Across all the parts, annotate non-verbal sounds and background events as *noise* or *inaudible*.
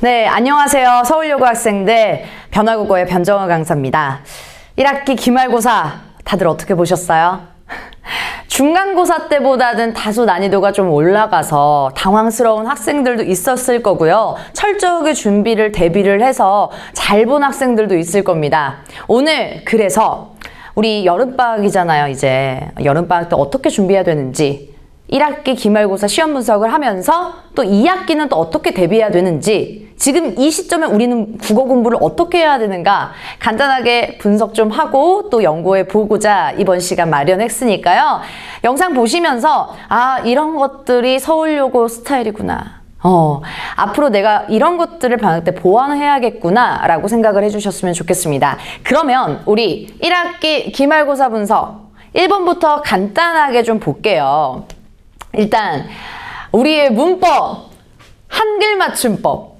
네, 안녕하세요. 서울여고 학생들 변화국어의 변정화 강사입니다. 1학기 기말고사 다들 어떻게 보셨어요? *laughs* 중간고사 때보다는 다소 난이도가 좀 올라가서 당황스러운 학생들도 있었을 거고요. 철저하게 준비를 대비를 해서 잘 본 학생들도 있을 겁니다. 오늘 그래서 우리 여름방학이잖아요, 이제. 여름방학 때 어떻게 준비해야 되는지 1학기 기말고사 시험 분석을 하면서 또 2학기는 또 어떻게 대비해야 되는지 지금 이 시점에 우리는 국어 공부를 어떻게 해야 되는가 간단하게 분석 좀 하고 또 연구해 보고자 이번 시간 마련했으니까요. 영상 보시면서 아, 이런 것들이 서울여고 스타일이구나. 어, 앞으로 내가 이런 것들을 방학 때 보완해야겠구나 라고 생각을 해주셨으면 좋겠습니다. 그러면 우리 1학기 기말고사 분석 1번부터 간단하게 좀 볼게요. 일단 우리의 문법 한글 맞춤법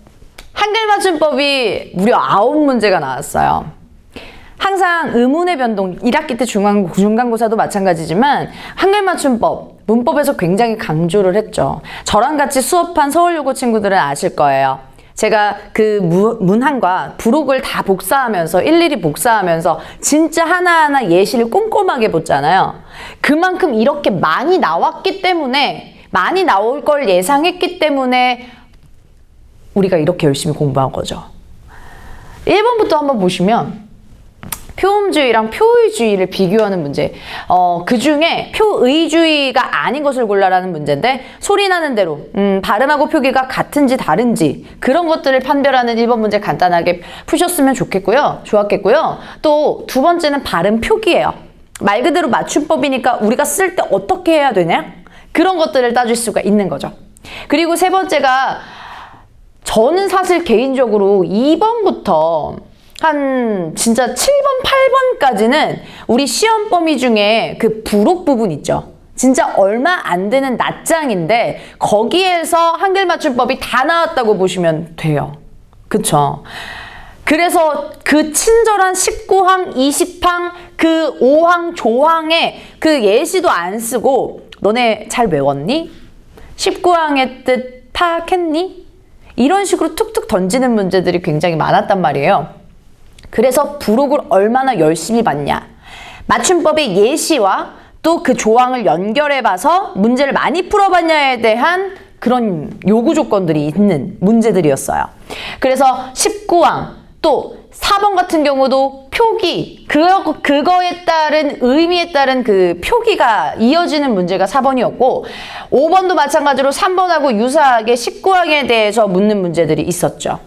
한글 맞춤법이 무려 아홉 문제가 나왔어요. 항상 의문의 변동 1학기 때 중간, 중간고사도 마찬가지지만 한글 맞춤법 문법에서 굉장히 강조를 했죠. 저랑 같이 수업한 서울여고 친구들은 아실 거예요. 제가 그 무- 문항과 부록을 다 복사하면서 일일이 복사하면서 진짜 하나하나 예시를 꼼꼼하게 봤잖아요. 그만큼 이렇게 많이 나왔기 때문에 많이 나올 걸 예상했기 때문에 우리가 이렇게 열심히 공부한 거죠. 1번부터 한번 보시면 표음주의랑 표의주의를 비교하는 문제. 어, 그 중에 표의주의가 아닌 것을 골라라는 문제인데, 소리 나는 대로, 음, 발음하고 표기가 같은지 다른지, 그런 것들을 판별하는 1번 문제 간단하게 푸셨으면 좋겠고요. 좋았겠고요. 또 두 번째는 발음 표기예요. 말 그대로 맞춤법이니까 우리가 쓸 때 어떻게 해야 되냐? 그런 것들을 따질 수가 있는 거죠. 그리고 세 번째가 저는 사실 개인적으로 2번부터 한 진짜 7번, 8번까지는 우리 시험 범위 중에 그 부록 부분 있죠. 진짜 얼마 안 되는 낱장인데 거기에서 한글 맞춤법이 다 나왔다고 보시면 돼요. 그쵸? 그래서 그 친절한 19항, 20항, 그 5항, 조항에 그 예시도 안 쓰고 너네 잘 외웠니? 19항의 뜻 파악했니? 이런 식으로 툭툭 던지는 문제들이 굉장히 많았단 말이에요. 그래서 부록을 얼마나 열심히 봤냐. 맞춤법의 예시와 또 그 조항을 연결해 봐서 문제를 많이 풀어봤냐에 대한 그런 요구 조건들이 있는 문제들이었어요. 그래서 19항 또 4번 같은 경우도 표기, 그거, 그거에 따른 의미에 따른 그 표기가 이어지는 문제가 4번이었고, 5번도 마찬가지로 3번하고 유사하게 19항에 대해서 묻는 문제들이 있었죠.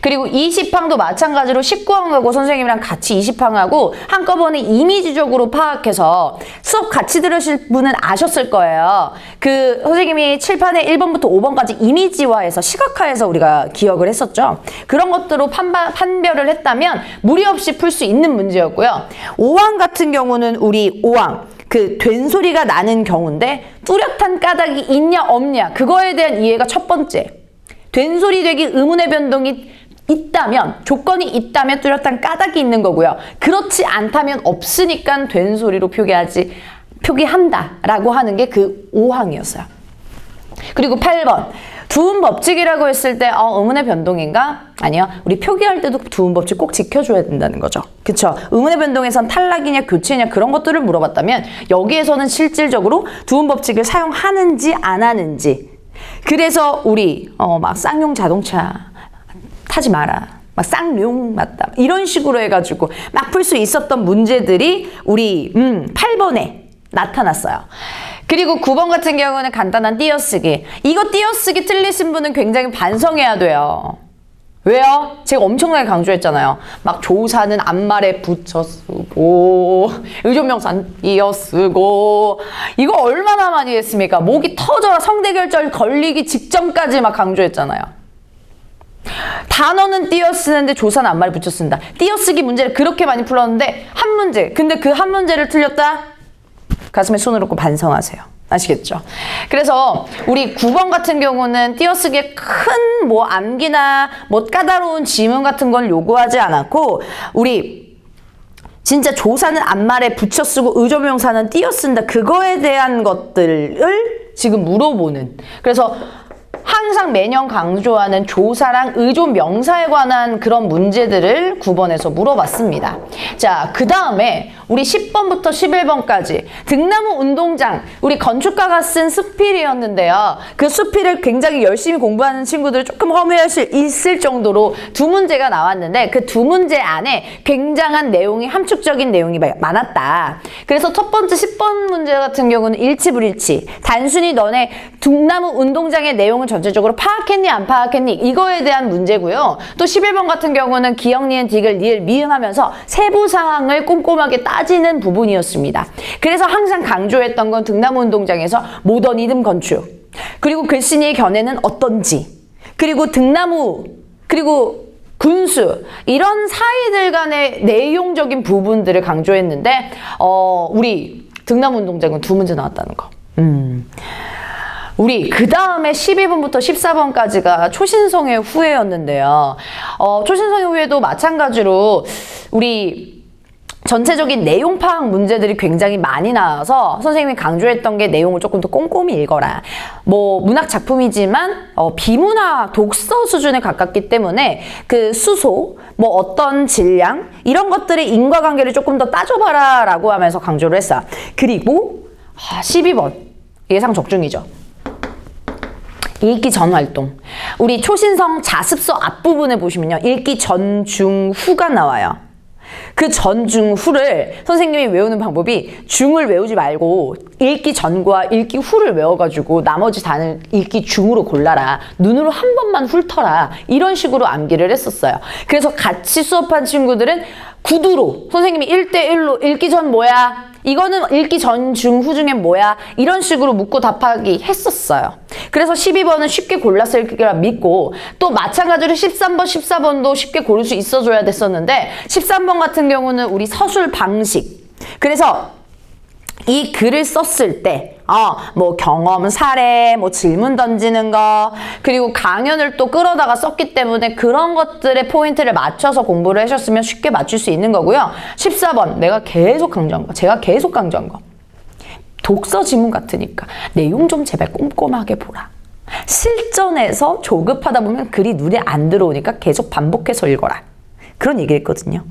그리고 20항도 마찬가지로 19항하고 선생님이랑 같이 20항하고 한꺼번에 이미지적으로 파악해서 수업 같이 들으실 분은 아셨을 거예요. 그 선생님이 칠판에 1번부터 5번까지 이미지화해서 시각화해서 우리가 기억을 했었죠. 그런 것들로 판바, 판별을 했다면 무리 없이 풀 수 있는 문제였고요. 5항 같은 경우는 우리 5항 그 된 소리가 나는 경우인데 뚜렷한 까닭이 있냐 없냐 그거에 대한 이해가 첫 번째. 된 소리 되기 의문의 변동이 있다면 조건이 있다면 뚜렷한 까닭이 있는 거고요. 그렇지 않다면 없으니까 된 소리로 표기하지 표기한다라고 하는 게 그 5항이었어요. 그리고 8번 두음 법칙이라고 했을 때 어, 의문의 변동인가? 아니요. 우리 표기할 때도 두음 법칙 꼭 지켜줘야 된다는 거죠. 그쵸? 의문의 변동에선 탈락이냐 교체냐 그런 것들을 물어봤다면 여기에서는 실질적으로 두음 법칙을 사용하는지 안 하는지 그래서 우리 어, 막 쌍용 자동차 타지 마라. 막 쌍용 맞다. 이런 식으로 해가지고 막 풀 수 있었던 문제들이 우리 음, 8번에 나타났어요. 그리고 9번 같은 경우는 간단한 띄어쓰기. 이거 띄어쓰기 틀리신 분은 굉장히 반성해야 돼요. 왜요? 제가 엄청나게 강조했잖아요. 막 조사는 앞말에 붙여 쓰고 의존명사는 띄어 쓰고 이거 얼마나 많이 했습니까? 목이 터져라 성대결절 걸리기 직전까지 막 강조했잖아요. 단어는 띄어 쓰는데 조사는 앞말에 붙여 쓴다. 띄어 쓰기 문제를 그렇게 많이 풀었는데 한 문제. 근데 그 한 문제를 틀렸다? 가슴에 손을 얹고 반성하세요. 아시겠죠? 그래서 우리 9번 같은 경우는 띄어쓰기에 큰 뭐 암기나 뭐 까다로운 지문 같은 걸 요구하지 않았고 우리 진짜 조사는 앞말에 붙여 쓰고 의조명사는 띄어 쓴다. 그거에 대한 것들을 지금 물어보는. 그래서 항상 매년 강조하는 조사랑 의존 명사에 관한 그런 문제들을 9번에서 물어봤습니다. 자, 그 다음에 우리 10번부터 11번까지 등나무 운동장, 우리 건축가가 쓴 수필이었는데요. 그 수필을 굉장히 열심히 공부하는 친구들 조금 허무할 수 있을 정도로 두 문제가 나왔는데 그 두 문제 안에 굉장한 내용이 함축적인 내용이 많았다. 그래서 첫 번째 10번 문제 같은 경우는 일치불일치. 단순히 너네 등나무 운동장의 내용을 전 체적으로 파악했니 안 파악했니 이거에 대한 문제고요. 또 11번 같은 경우는 기억, 니은, 디귿, 리을, 미음 하면서 세부 사항을 꼼꼼하게 따지는 부분이었습니다. 그래서 항상 강조했던 건 등나무 운동장에서 모더니즘 건축 그리고 글씨니의 견해는 어떤지 그리고 등나무 그리고 군수 이런 사이들 간의 내용적인 부분들을 강조했는데 어 우리 등나무 운동장은 두 문제 나왔다는 거. 음. 우리 그 다음에 12번부터 14번까지가 초신성의 후회였는데요. 어, 초신성의 후회도 마찬가지로 우리 전체적인 내용 파악 문제들이 굉장히 많이 나와서 선생님이 강조했던 게 내용을 조금 더 꼼꼼히 읽어라. 뭐 문학 작품이지만 어, 비문학 독서 수준에 가깝기 때문에 그 수소, 뭐 어떤 질량 이런 것들의 인과관계를 조금 더 따져봐라 라고 하면서 강조를 했어요. 그리고 아, 12번 예상 적중이죠. 읽기 전 활동. 우리 초신성 자습서 앞부분에 보시면요. 읽기 전, 중, 후가 나와요. 그 전, 중, 후를 선생님이 외우는 방법이 중을 외우지 말고 읽기 전과 읽기 후를 외워가지고 나머지 단을 읽기 중으로 골라라. 눈으로 한 번만 훑어라. 이런 식으로 암기를 했었어요. 그래서 같이 수업한 친구들은 구두로 선생님이 1대1로 읽기 전 뭐야? 이거는 읽기 전, 중, 후 중에 뭐야? 이런 식으로 묻고 답하기 했었어요. 그래서 12번은 쉽게 골랐을 거라 믿고 또 마찬가지로 13번, 14번도 쉽게 고를 수 있어줘야 됐었는데 13번 같은 경우는 우리 서술 방식. 그래서 이 글을 썼을 때, 어, 뭐 경험, 사례, 뭐 질문 던지는 거, 그리고 강연을 또 끌어다가 썼기 때문에 그런 것들의 포인트를 맞춰서 공부를 하셨으면 쉽게 맞출 수 있는 거고요. 14번, 내가 계속 강조한 거, 제가 계속 강조한 거. 독서 지문 같으니까 내용 좀 제발 꼼꼼하게 보라. 실전에서 조급하다 보면 글이 눈에 안 들어오니까 계속 반복해서 읽어라. 그런 얘기 했거든요.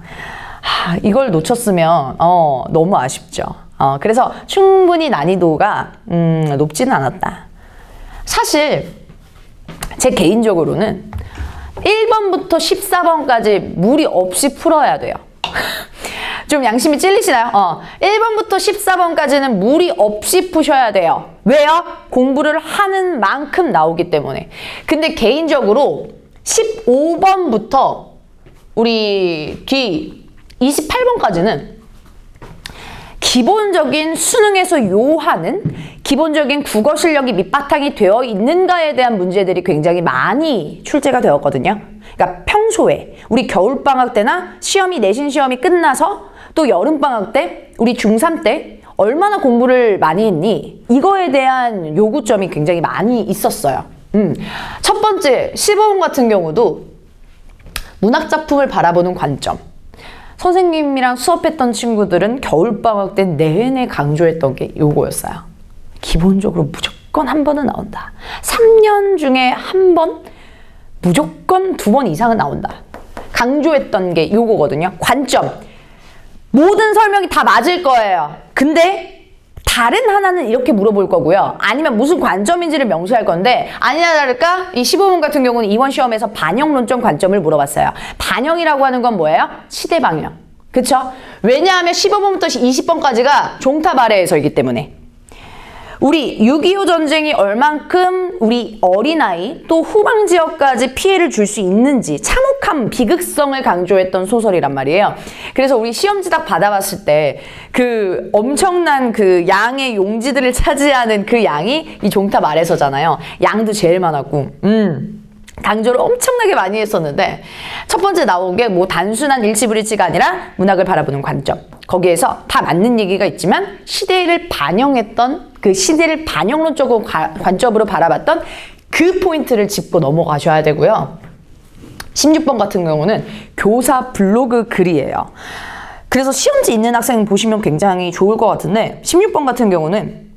하, 이걸 놓쳤으면 어, 너무 아쉽죠. 어, 그래서 충분히 난이도가 음, 높지는 않았다. 사실 제 개인적으로는 1번부터 14번까지 무리 없이 풀어야 돼요. *laughs* 좀 양심이 찔리시나요? 어, 1번부터 14번까지는 무리 없이 푸셔야 돼요. 왜요? 공부를 하는 만큼 나오기 때문에. 근데 개인적으로 15번부터 우리 뒤 28번까지는 기본적인 수능에서 요하는 기본적인 국어 실력이 밑바탕이 되어 있는가에 대한 문제들이 굉장히 많이 출제가 되었거든요. 그러니까 평소에 우리 겨울방학 때나 시험이 내신 시험이 끝나서 또 여름방학 때 우리 중3 때 얼마나 공부를 많이 했니? 이거에 대한 요구점이 굉장히 많이 있었어요. 음. 첫 번째, 15번 같은 경우도 문학 작품을 바라보는 관점. 선생님이랑 수업했던 친구들은 겨울방학 때 내내 강조했던 게 요거였어요. 기본적으로 무조건 한 번은 나온다. 3년 중에 한 번, 무조건 두 번 이상은 나온다. 강조했던 게 요거거든요. 관점. 모든 설명이 다 맞을 거예요. 근데 다른 하나는 이렇게 물어볼 거고요. 아니면 무슨 관점인지를 명시할 건데 아니나 다를까 이 15분 같은 경우는 이번 시험에서 반영론점 관점을 물어봤어요. 반영이라고 하는 건 뭐예요? 시대 방향. 그쵸? 왜냐하면 15번부터 20번까지가 종탑 아래에서이기 때문에 우리 6.25 전쟁이 얼만큼 우리 어린아이 또 후방 지역까지 피해를 줄 수 있는지 참혹함, 비극성을 강조했던 소설이란 말이에요. 그래서 우리 시험지답 받아봤을 때 그 엄청난 그 양의 용지들을 차지하는 그 양이 이 종탑 아래서잖아요. 양도 제일 많았고, 음. 강조를 엄청나게 많이 했었는데 첫 번째 나온 게 뭐 단순한 일치불일치가 아니라 문학을 바라보는 관점. 거기에서 다 맞는 얘기가 있지만 시대를 반영했던 그 시대를 반영론적으로 가, 관점으로 바라봤던 그 포인트를 짚고 넘어가셔야 되고요. 16번 같은 경우는 교사 블로그 글이에요. 그래서 시험지 있는 학생 보시면 굉장히 좋을 것 같은데 16번 같은 경우는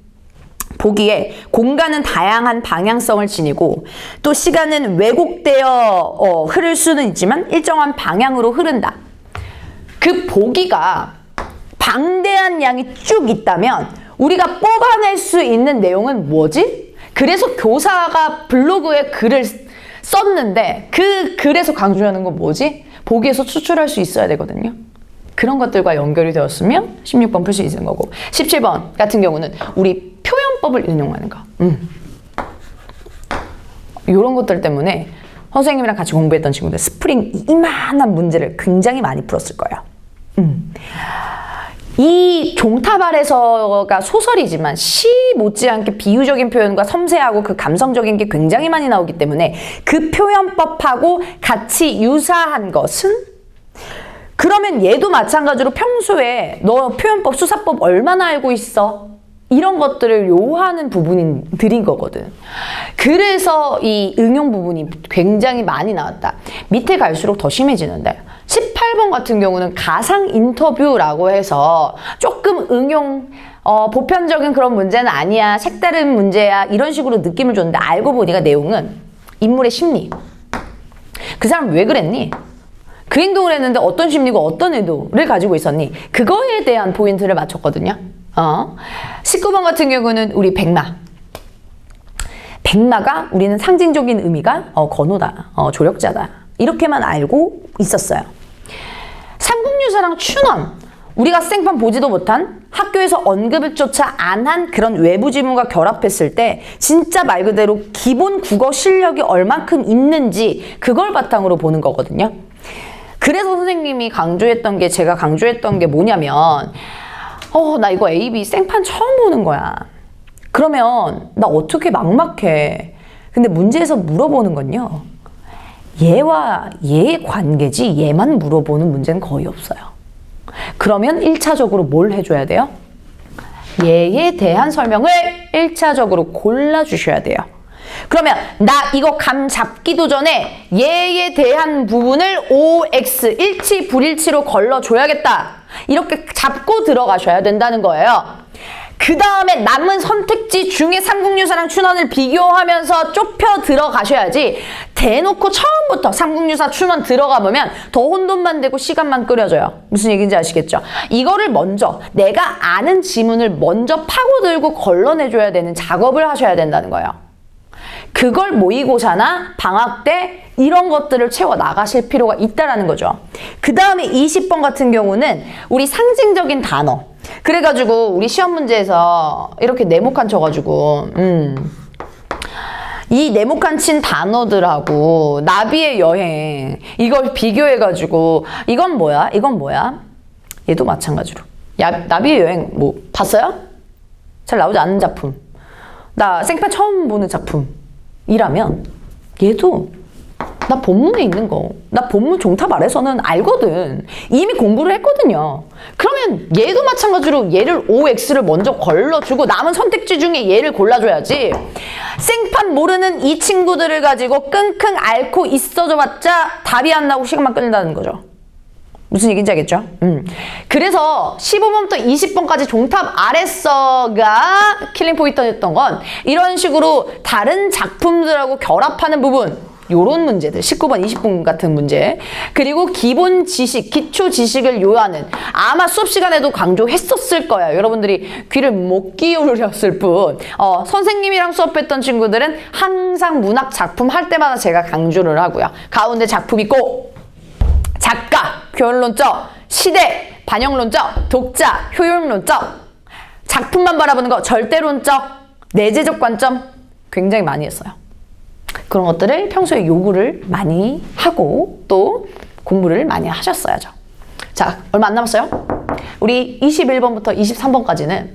보기에 공간은 다양한 방향성을 지니고 또 시간은 왜곡되어 어, 흐를 수는 있지만 일정한 방향으로 흐른다. 그 보기가 방대한 양이 쭉 있다면 우리가 뽑아낼 수 있는 내용은 뭐지? 그래서 교사가 블로그에 글을 썼는데 그 글에서 강조하는 건 뭐지? 보기에서 추출할 수 있어야 되거든요. 그런 것들과 연결이 되었으면 16번 풀 수 있는 거고 17번 같은 경우는 우리 표현법을 응용하는 거. 음. 이런 것들 때문에 선생님이랑 같이 공부했던 친구들 스프링 이만한 문제를 굉장히 많이 풀었을 거예요. 음. 이 종타발에서가 소설이지만 시 못지않게 비유적인 표현과 섬세하고 그 감성적인 게 굉장히 많이 나오기 때문에 그 표현법하고 같이 유사한 것은 그러면 얘도 마찬가지로 평소에 너 표현법, 수사법 얼마나 알고 있어? 이런 것들을 요하는 부분들인 거거든. 그래서 이 응용 부분이 굉장히 많이 나왔다. 밑에 갈수록 더 심해지는데 18번 같은 경우는 가상 인터뷰라고 해서 조금 응용 어, 보편적인 그런 문제는 아니야. 색다른 문제야. 이런 식으로 느낌을 줬는데 알고 보니까 내용은 인물의 심리. 그 사람 왜 그랬니? 그 행동을 했는데 어떤 심리고 어떤 의도를 가지고 있었니? 그거에 대한 포인트를 맞췄거든요. 어. 19번 같은 경우는 우리 백마. 백마가 우리는 상징적인 의미가 어, 건호다, 어, 조력자다. 이렇게만 알고 있었어요. 삼국유사랑 춘원. 우리가 생판 보지도 못한 학교에서 언급조차 안 한 그런 외부 지문과 결합했을 때 진짜 말 그대로 기본 국어 실력이 얼만큼 있는지 그걸 바탕으로 보는 거거든요. 그래서 선생님이 강조했던 게 제가 강조했던 게 뭐냐면 어, 나 이거 AB 생판 처음 보는 거야. 그러면 나 어떻게 막막해. 근데 문제에서 물어보는 건요. 얘와 얘의 관계지 얘만 물어보는 문제는 거의 없어요. 그러면 1차적으로 뭘 해줘야 돼요? 얘에 대한 설명을 1차적으로 골라주셔야 돼요. 그러면 나 이거 감 잡기도 전에 얘에 대한 부분을 OX 일치 불일치로 걸러줘야겠다. 이렇게 잡고 들어가셔야 된다는 거예요. 그 다음에 남은 선택지 중에 삼국유사랑 춘원을 비교하면서 좁혀 들어가셔야지 대놓고 처음부터 삼국유사 춘원 들어가 보면 더 혼돈만 되고 시간만 끌어져요. 무슨 얘기인지 아시겠죠? 이거를 먼저 내가 아는 지문을 먼저 파고들고 걸러내줘야 되는 작업을 하셔야 된다는 거예요. 그걸 모의고사나 방학 때 이런 것들을 채워 나가실 필요가 있다라는 거죠. 그 다음에 20번 같은 경우는 우리 상징적인 단어. 그래가지고 우리 시험 문제에서 이렇게 네모칸 쳐가지고 음. 이 네모칸 친 단어들하고 나비의 여행 이걸 비교해가지고 이건 뭐야? 이건 뭐야? 얘도 마찬가지로 야, 나비의 여행 뭐 봤어요? 잘 나오지 않는 작품 나 생판 처음 보는 작품 이라면 얘도 나 본문에 있는 거, 나 본문 종탑 아래서는 알거든. 이미 공부를 했거든요. 그러면 얘도 마찬가지로 얘를 OX를 먼저 걸러주고 남은 선택지 중에 얘를 골라줘야지. 생판 모르는 이 친구들을 가지고 끙끙 앓고 있어줘봤자 답이 안 나오고 시간만 끌린다는 거죠. 무슨 얘기인지 알겠죠? 음. 그래서 15번부터 20번까지 종탑 아래서가 킬링 포인트였던 건 이런 식으로 다른 작품들하고 결합하는 부분 요런 문제들 19번 20번 같은 문제 그리고 기본 지식 기초 지식을 요하는 아마 수업 시간에도 강조했었을 거예요 여러분들이 귀를 못 기울였을 뿐 어, 선생님이랑 수업했던 친구들은 항상 문학 작품 할 때마다 제가 강조를 하고요 가운데 작품 있고 작가 교훈론적 시대 반영론적 독자 효용론적 작품만 바라보는 거 절대론적 내재적 관점 굉장히 많이 했어요 그런 것들을 평소에 요구를 많이 하고 또 공부를 많이 하셨어야죠. 자, 얼마 안 남았어요? 우리 21번부터 23번까지는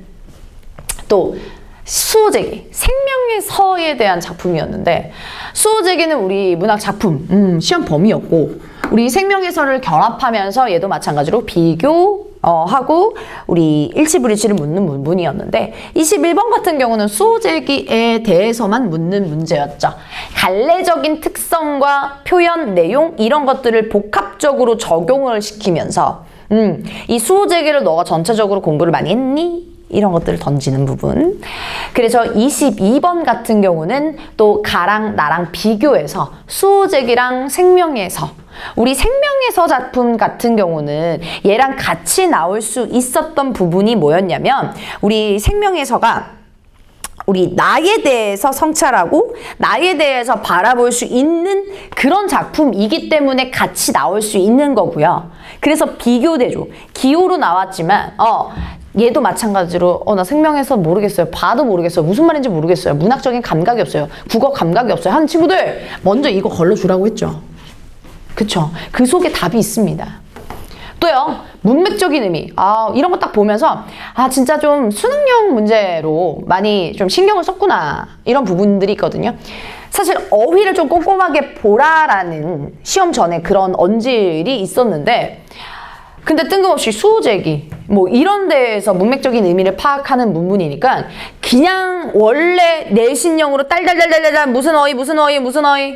또 수호제기, 생명의 서에 대한 작품이었는데 수호제기는 우리 문학 작품, 음, 시험 범위였고 우리 생명의 서를 결합하면서 얘도 마찬가지로 비교, 어, 하고 우리 일치불일치를 묻는 문문이었는데 21번 같은 경우는 수호제기에 대해서만 묻는 문제였죠. 갈래적인 특성과 표현 내용 이런 것들을 복합적으로 적용을 시키면서 음, 이 수호제기를 너가 전체적으로 공부를 많이 했니? 이런 것들을 던지는 부분. 그래서 22번 같은 경우는 또 가랑 나랑 비교해서 수호제기랑 생명에서 우리 생명에서 작품 같은 경우는 얘랑 같이 나올 수 있었던 부분이 뭐였냐면 우리 생명에서가 우리 나에 대해서 성찰하고 나에 대해서 바라볼 수 있는 그런 작품이기 때문에 같이 나올 수 있는 거고요. 그래서 비교대조 기호로 나왔지만 어 얘도 마찬가지로 어 나 생명에서 모르겠어요. 봐도 모르겠어요. 무슨 말인지 모르겠어요. 문학적인 감각이 없어요. 국어 감각이 없어요. 하는 친구들 먼저 이거 걸러주라고 했죠. 그쵸? 그 속에 답이 있습니다. 또요, 문맥적인 의미. 아, 이런 거 딱 보면서, 아, 진짜 좀 수능형 문제로 많이 좀 신경을 썼구나. 이런 부분들이 있거든요. 사실 어휘를 좀 꼼꼼하게 보라라는 시험 전에 그런 언질이 있었는데, 근데 뜬금없이 수호제기, 뭐 이런 데에서 문맥적인 의미를 파악하는 문문이니까, 그냥 원래 내신형으로 딸딸딸딸딸 무슨 어휘, 무슨 어휘, 무슨 어휘,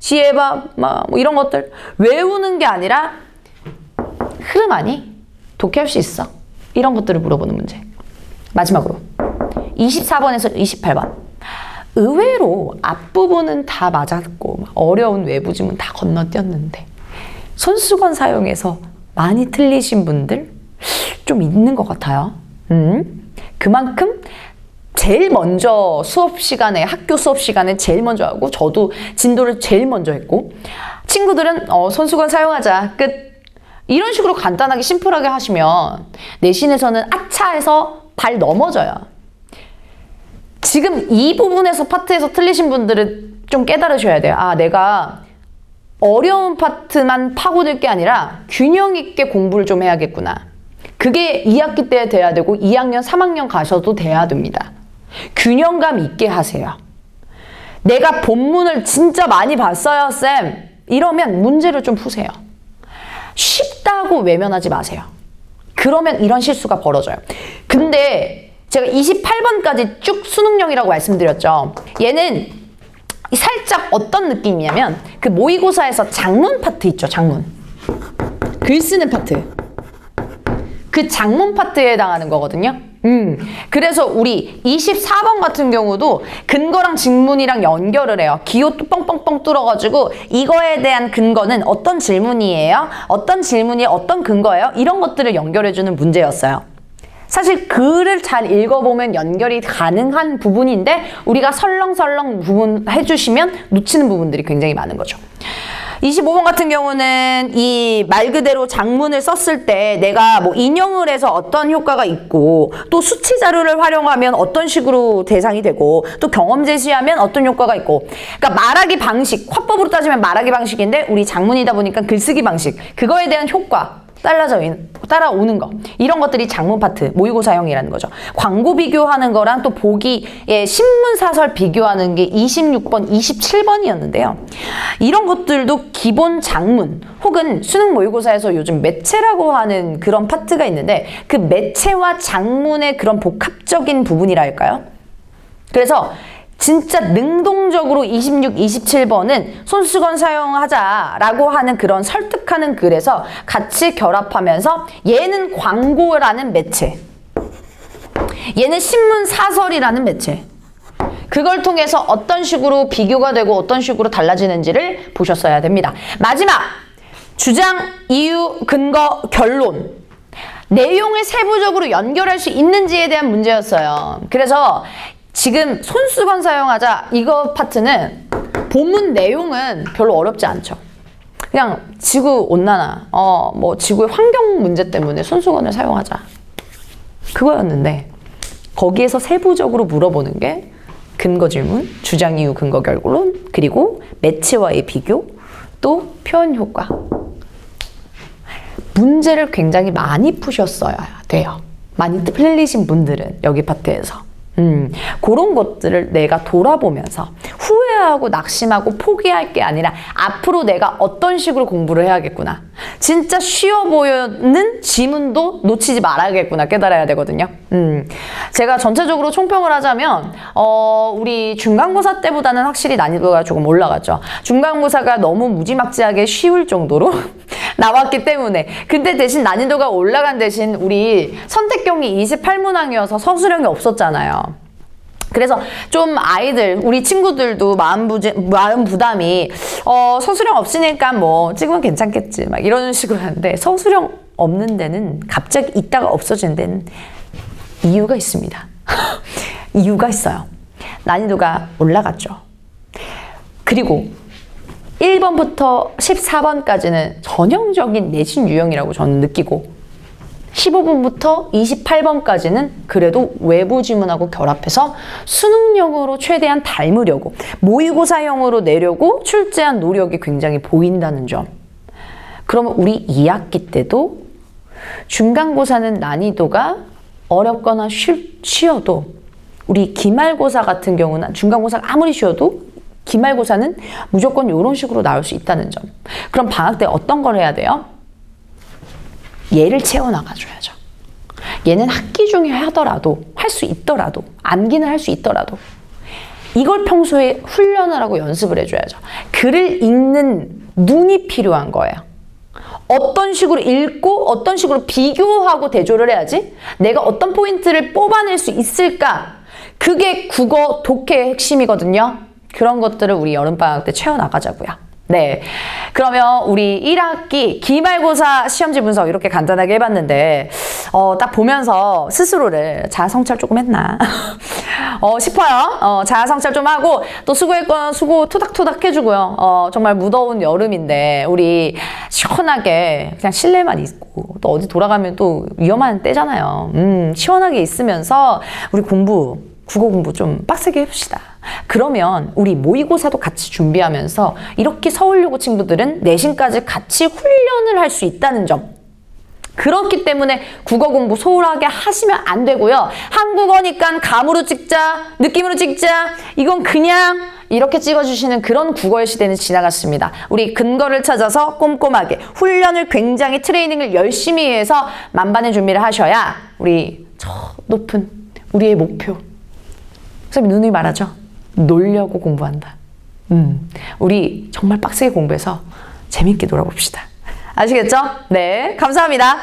지혜봐, 막뭐 이런 것들 외우는 게 아니라, 흐름 아니? 독해할 수 있어? 이런 것들을 물어보는 문제. 마지막으로 24번에서 28번. 의외로 앞부분은 다 맞았고 어려운 외부 지문 다 건너뛰었는데 손수건 사용해서 많이 틀리신 분들 좀 있는 것 같아요. 음, 그만큼 제일 먼저 수업 시간에 학교 수업 시간에 제일 먼저 하고 저도 진도를 제일 먼저 했고 친구들은 어, 손수건 사용하자 끝 이런 식으로 간단하게 심플하게 하시면 내신에서는 아차해서 발 넘어져요. 지금 이 부분에서 파트에서 틀리신 분들은 좀 깨달으셔야 돼요. 아, 내가 어려운 파트만 파고들 게 아니라 균형 있게 공부를 좀 해야겠구나. 그게 2학기 때 돼야 되고 2학년, 3학년 가셔도 돼야 됩니다. 균형감 있게 하세요. 내가 본문을 진짜 많이 봤어요, 쌤. 이러면 문제를 좀 푸세요. 쉽다고 외면하지 마세요. 그러면 이런 실수가 벌어져요. 근데 제가 28번까지 쭉 수능형이라고 말씀드렸죠. 얘는 살짝 어떤 느낌이냐면 그 모의고사에서 장문 파트 있죠, 장문. 글 쓰는 파트. 그 장문 파트에 해당하는 거거든요. 음, 그래서 우리 24번 같은 경우도 근거랑 직문이랑 연결을 해요. 기호 또 뻥뻥뻥 뚫어가지고 이거에 대한 근거는 어떤 질문이에요? 어떤 질문이 어떤 근거예요? 이런 것들을 연결해주는 문제였어요. 사실 글을 잘 읽어보면 연결이 가능한 부분인데 우리가 설렁설렁 부분 해주시면 놓치는 부분들이 굉장히 많은 거죠. 25번 같은 경우는 이 말 그대로 장문을 썼을 때 내가 뭐 인용을 해서 어떤 효과가 있고 또 수치 자료를 활용하면 어떤 식으로 대상이 되고 또 경험 제시하면 어떤 효과가 있고. 그러니까 말하기 방식 화법으로 따지면 말하기 방식인데 우리 장문이다 보니까 글쓰기 방식. 그거에 대한 효과 따라져 따라오는 거 이런 것들이 장문 파트 모의고사형이라는 거죠. 광고 비교하는 거랑 또 보기에 신문 사설 비교하는 게 26번, 27번이었는데요. 이런 것들도 기본 장문 혹은 수능 모의고사에서 요즘 매체라고 하는 그런 파트가 있는데 그 매체와 장문의 그런 복합적인 부분이랄까요? 그래서 진짜 능동적으로 26, 27번은 손수건 사용하자라고 하는 그런 설득하는 글에서 같이 결합하면서 얘는 광고라는 매체, 얘는 신문 사설이라는 매체. 그걸 통해서 어떤 식으로 비교가 되고 어떤 식으로 달라지는지를 보셨어야 됩니다. 마지막 주장, 이유, 근거, 결론. 내용을 세부적으로 연결할 수 있는지에 대한 문제였어요. 그래서 지금 손수건 사용하자 이거 파트는 본문 내용은 별로 어렵지 않죠. 그냥 지구 온난화, 어, 뭐 지구의 환경 문제 때문에 손수건을 사용하자. 그거였는데 거기에서 세부적으로 물어보는 게 근거 질문, 주장 이유 근거 결론, 그리고 매체와의 비교, 또 표현 효과. 문제를 굉장히 많이 푸셨어야 돼요. 많이 틀리신 분들은 여기 파트에서. 음, 그런 것들을 내가 돌아보면서 후회하고 낙심하고 포기할 게 아니라 앞으로 내가 어떤 식으로 공부를 해야겠구나. 진짜 쉬워 보이는 지문도 놓치지 말아야겠구나 깨달아야 되거든요. 음, 제가 전체적으로 총평을 하자면 어, 우리 중간고사 때보다는 확실히 난이도가 조금 올라갔죠. 중간고사가 너무 무지막지하게 쉬울 정도로 *laughs* 나왔기 때문에. 근데 대신 난이도가 올라간 대신 우리 선택경이 28문항이어서 서술형이 없었잖아요. 그래서 좀 아이들, 우리 친구들도 마음 부지, 마음 부담이, 어, 서술형 없으니까 뭐, 찍으면 괜찮겠지. 막 이런 식으로 하는데, 서술형 없는 데는 갑자기 있다가 없어지는 데는 이유가 있습니다. *laughs* 이유가 있어요. 난이도가 올라갔죠. 그리고 1번부터 14번까지는 전형적인 내신 유형이라고 저는 느끼고 15분부터 28번까지는 그래도 외부 지문하고 결합해서 수능형으로 최대한 닮으려고 모의고사형으로 내려고 출제한 노력이 굉장히 보인다는 점. 그러면 우리 2학기 때도 중간고사는 난이도가 어렵거나 쉬, 쉬어도 우리 기말고사 같은 경우는 중간고사가 아무리 쉬어도 기말고사는 무조건 이런 식으로 나올 수 있다는 점. 그럼 방학 때 어떤 걸 해야 돼요? 얘를 채워나가줘야죠. 얘는 학기 중에 하더라도 할 수 있더라도 암기는 할 수 있더라도 이걸 평소에 훈련을 하고 연습을 해줘야죠. 글을 읽는 눈이 필요한 거예요. 어떤 식으로 읽고 어떤 식으로 비교하고 대조를 해야지 내가 어떤 포인트를 뽑아낼 수 있을까 그게 국어 독해의 핵심이거든요. 그런 것들을 우리 여름방학 때 채워나가자고요. 네. 그러면 우리 1학기 기말고사 시험지 분석 이렇게 간단하게 해봤는데, 어, 딱 보면서 스스로를 자아성찰 조금 했나? *laughs* 어, 싶어요. 어, 자아성찰 좀 하고, 또 수고했건 수고 토닥토닥 해주고요. 어, 정말 무더운 여름인데, 우리 시원하게 그냥 실내만 있고, 또 어디 돌아가면 또 위험한 때잖아요. 음, 시원하게 있으면서 우리 공부, 국어 공부 좀 빡세게 해봅시다. 그러면 우리 모의고사도 같이 준비하면서 이렇게 서울여고 친구들은 내신까지 같이 훈련을 할 수 있다는 점. 그렇기 때문에 국어 공부 소홀하게 하시면 안 되고요. 한국어니까 감으로 찍자, 느낌으로 찍자, 이건 그냥 이렇게 찍어주시는 그런 국어의 시대는 지나갔습니다. 우리 근거를 찾아서 꼼꼼하게 훈련을 굉장히 트레이닝을 열심히 해서 만반의 준비를 하셔야 우리 저 높은 우리의 목표. 선생님 누누이 말하죠. 놀려고 공부한다. 음, 우리 정말 빡세게 공부해서 재밌게 놀아봅시다. 아시겠죠? 네, 감사합니다.